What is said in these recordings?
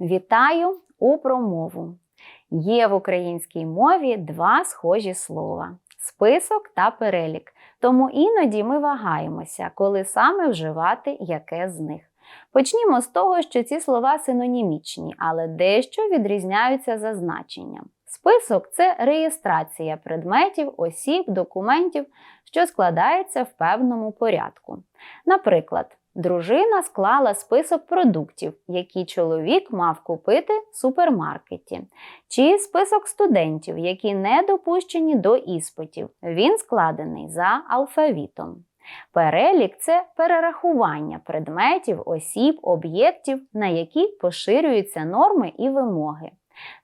Вітаю у промову. Є в українській мові два схожі слова список та перелік. Тому іноді ми вагаємося, коли саме вживати яке з них. Почнімо з того, що ці слова синонімічні, але дещо відрізняються за значенням. Список це реєстрація предметів, осіб, документів, що складається в певному порядку. Наприклад, дружина склала список продуктів, які чоловік мав купити в супермаркеті, чи список студентів, які не допущені до іспитів. Він складений за алфавітом. Перелік це перерахування предметів, осіб, об'єктів, на які поширюються норми і вимоги.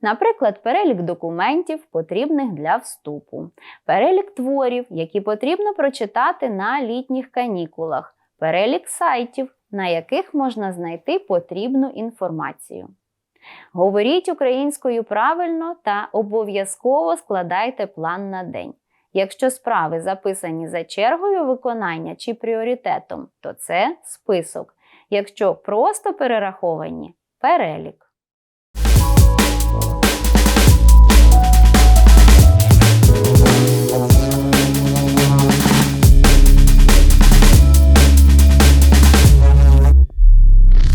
Наприклад, перелік документів, потрібних для вступу, перелік творів, які потрібно прочитати на літніх канікулах, перелік сайтів, на яких можна знайти потрібну інформацію. Говоріть українською правильно та обов'язково складайте план на день. Якщо справи записані за чергою виконання чи пріоритетом, то це список. Якщо просто перераховані перелік.